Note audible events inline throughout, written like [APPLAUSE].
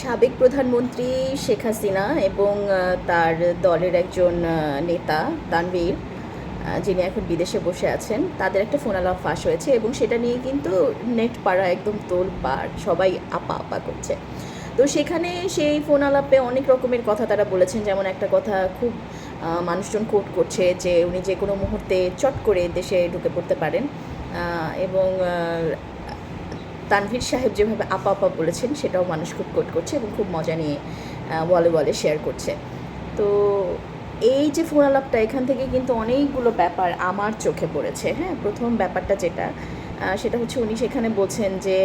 সাবেক প্রধানমন্ত্রী শেখ হাসিনা এবং তার দলের একজন নেতা তানভীর যিনি এখন বিদেশে বসে আছেন, তাদের একটা ফোনালাপ ফাঁস হয়েছে এবং সেটা নিয়ে কিন্তু নেট পাড়া একদম তোল পাড় সবাই আপা আপা করছে। তো সেখানে সেই ফোন আলাপে অনেক রকমের কথা তারা বলেছেন, যেমন একটা কথা খুব মানুষজন কোট করছে যে উনি যে কোনো মুহূর্তে চট করে দেশে ঢুকে পড়তে পারেন। এবং তানভীর সাহেব যেভাবে আপা আপা বলেছেন, সেটাও মানুষ খুব কোট করছে এবং খুব মজা নিয়ে বলে বলে শেয়ার করছে। তো এই যে ফোনালাপটা এখান থেকে কিন্তু অনেকগুলো ব্যাপার আমার চোখে পড়েছে। হ্যাঁ প্রথম ব্যাপারটা যেটা সেটা হচ্ছে উনি সেখানে বলছেন যে,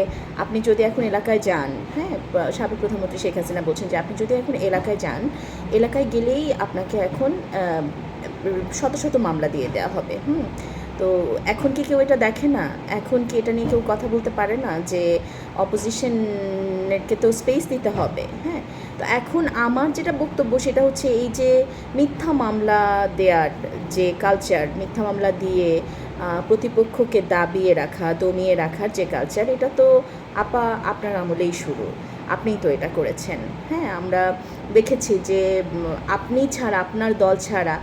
আপনি যদি এখন এলাকায় যান হ্যাঁ সাবেক প্রধানমন্ত্রী শেখ হাসিনা বলছেন যে, আপনি যদি এখন এলাকায় যান, এলাকায় গেলেই আপনাকে এখন শত শত মামলা দিয়ে দেওয়া হবে। হুম তো এখন কি কেউ এটা দেখে না? এখন কি এটা নিয়ে কেউ কথা বলতে পারে না যে অপোজিশনকে তো স্পেস দিতে হবে হ্যাঁ? তো এখন আমার যেটা বক্তব্য সেটা হচ্ছে এই যে মিথ্যা মামলা দেওয়ার যে কালচার মিথ্যা মামলা দিয়ে প্রতিপক্ষকে দাবিয়ে রাখা, দমিয়ে রাখার যে কালচার এটা তো আপা, আপনার আমলেই শুরু। আপনিই তো এটা করেছেন হ্যাঁ? আমরা দেখেছি যে আপনি ছাড়া, আপনার দল ছাড়া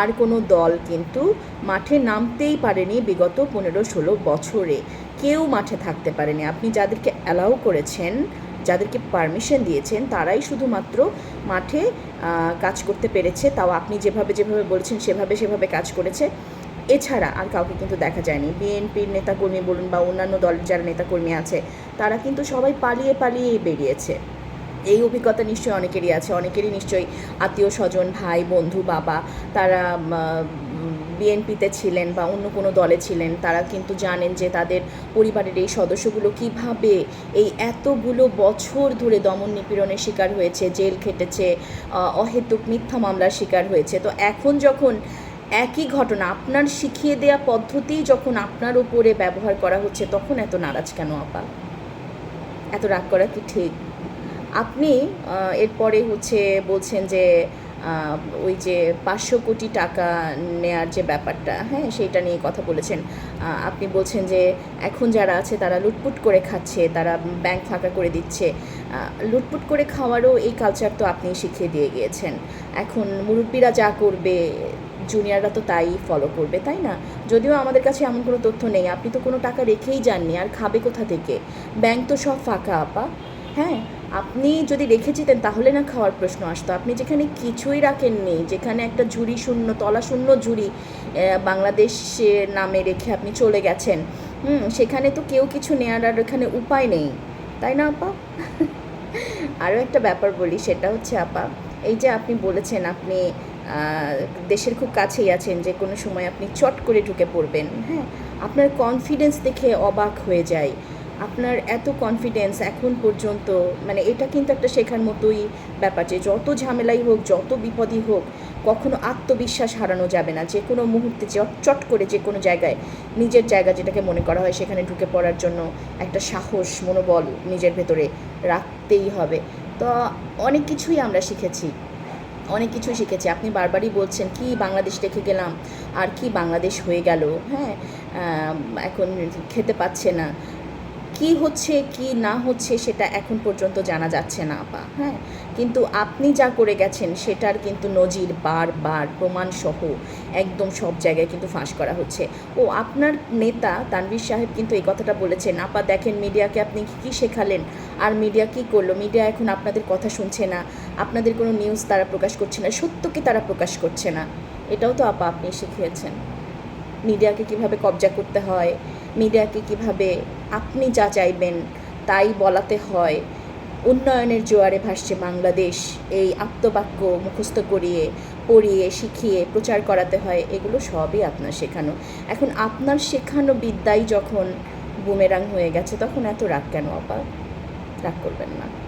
আর কোনো দল কিন্তু মাঠে নামতেই পারেনি বিগত পনেরো ষোলো বছরে। কেউ মাঠে থাকতে পারেনি। আপনি যাদেরকে অ্যালাউ করেছেন, যাদেরকে পারমিশন দিয়েছেন, তারাই শুধুমাত্র মাঠে কাজ করতে পেরেছে। তাও আপনি যেভাবে যেভাবে বলছেন, সেভাবে সেভাবে কাজ করেছে। এছাড়া আর কাউকে কিন্তু দেখা যায়নি। বিএনপির নেতাকর্মী বলুন বা অন্যান্য দলের যারা নেতাকর্মী আছে, তারা কিন্তু সবাই পালিয়ে পালিয়েই বেরিয়েছে। এই অভিজ্ঞতা নিশ্চয়ই অনেকেরই আছে। অনেকেরই নিশ্চয়ই আত্মীয় স্বজন, ভাই, বন্ধু, বাবা, তারা বিএনপিতে ছিলেন বা অন্য কোনো দলে ছিলেন, তারা কিন্তু জানেন যে তাদের পরিবারের এই সদস্যগুলো কীভাবে এই এতগুলো বছর ধরে দমন নিপীড়নের শিকার হয়েছে, জেল খেটেছে অহেতুক মিথ্যা মামলার শিকার হয়েছে। তো এখন যখন একই ঘটনা, আপনার শিখিয়ে দেয়া পদ্ধতি যখন আপনার উপরে ব্যবহার করা হচ্ছে, তখন এত নারাজ কেন আপা? এত রাগ করা কি ঠিক? আপনি এরপরে হচ্ছে বলছেন যে ওই যে পাঁচশো কোটি টাকা নেয়ার যে ব্যাপারটা হ্যাঁ সেইটা নিয়ে কথা বলেছেন। আপনি বলছেন যে এখন যারা আছে তারা লুটপুট করে খাচ্ছে, তারা ব্যাংক ফাঁকা করে দিচ্ছে। লুটপুট করে খাওয়ারও এই কালচার তো আপনি শিখিয়ে দিয়ে গিয়েছেন। এখন মুরব্বীরা যা করবে জুনিয়ররা তো তাই ফলো করবে, তাই না? যদিও আমাদের কাছে এমন কোনো তথ্য নেই, আপনি তো কোনো টাকা রেখেই যাননি, আর খাবে কোথা থেকে? ব্যাংক তো সব ফাঁকা, আপা হ্যাঁ? আপনি যদি রেখে যেতেন, তাহলে না খাওয়ার প্রশ্ন আসতো। আপনি যেখানে কিছুই রাখেননি, যেখানে একটা ঝুড়ি শূন্য, তলা শূন্য ঝুড়ি বাংলাদেশের নামে রেখে আপনি চলে গেছেন, হুম, সেখানে তো কেউ কিছু নেওয়ার আর এখানে উপায় নেই। তাই না, আপা? [LAUGHS] আরও একটা ব্যাপার বলি, সেটা হচ্ছে, আপা, এই যে আপনি বলেছেন, আপনি দেশের খুব কাছেই আছেন, যে কোনো সময় আপনি চট করে ঢুকে পড়বেন হ্যাঁ? আপনার কনফিডেন্স দেখে অবাক হয়ে যায় আপনার এত কনফিডেন্স এখন পর্যন্ত মানে এটা কিন্তু একটা শেখার মতোই ব্যাপার যে যত ঝামেলাই হোক, যত বিপদই হোক, কখনো আত্মবিশ্বাস হারানো যাবে না। যে কোনো মুহূর্তে চট করে যে কোনো জায়গায়, নিজের জায়গা যেটাকে মনে করা হয় সেখানে ঢুকে পড়ার জন্য একটা সাহস, মনোবল নিজের ভেতরে রাখতেই হবে। তো অনেক কিছুই আমরা শিখেছি, অনেক কিছুই শিখেছি। আপনি বারবারই বলছেন, কি বাংলাদেশ রেখে গেলাম? আর কি বাংলাদেশ হয়ে গেল? হ্যাঁ এখন খেতে পাচ্ছে না। কি হচ্ছে, কি না হচ্ছে সেটা এখন পর্যন্ত জানা যাচ্ছে না, আপা। হ্যাঁ? কিন্তু আপনি যা করে গেছেন সেটার কিন্তু নজির বারবার প্রমাণসহ একদম সব জায়গায় কিন্তু ফাঁস করা হচ্ছে। ও, আপনার নেতা তানভীর সাহেব কিন্তু এই কথাটা বলেছেন, আপা, দেখেন মিডিয়াকে আপনি কী কী শেখালেন? আর মিডিয়া কী করল? মিডিয়া এখন আপনাদের কথা শুনছে না। আপনাদের কোনো নিউজ তারা প্রকাশ করছে না। সত্যকে তারা প্রকাশ করছে না? এটাও তো আপা আপনি শিখিয়েছেন। মিডিয়াকে কীভাবে কবজা করতে হয়? মিডিয়াকে কীভাবে আপনি যা চাইবেন তাই বলাতে হয়। উন্নয়নের জোয়ারে ভাসছে বাংলাদেশ। এই আত্মবাক্য মুখস্থ করিয়ে, পড়িয়ে, শিখিয়ে প্রচার করাতে হয়। এগুলো সবই আপনার শেখানো। এখন আপনার শেখানো বিদ্যাই যখন বুমেরাং হয়ে গেছে, তখন এত রাগ কেন, আপা? রাগ করবেন না।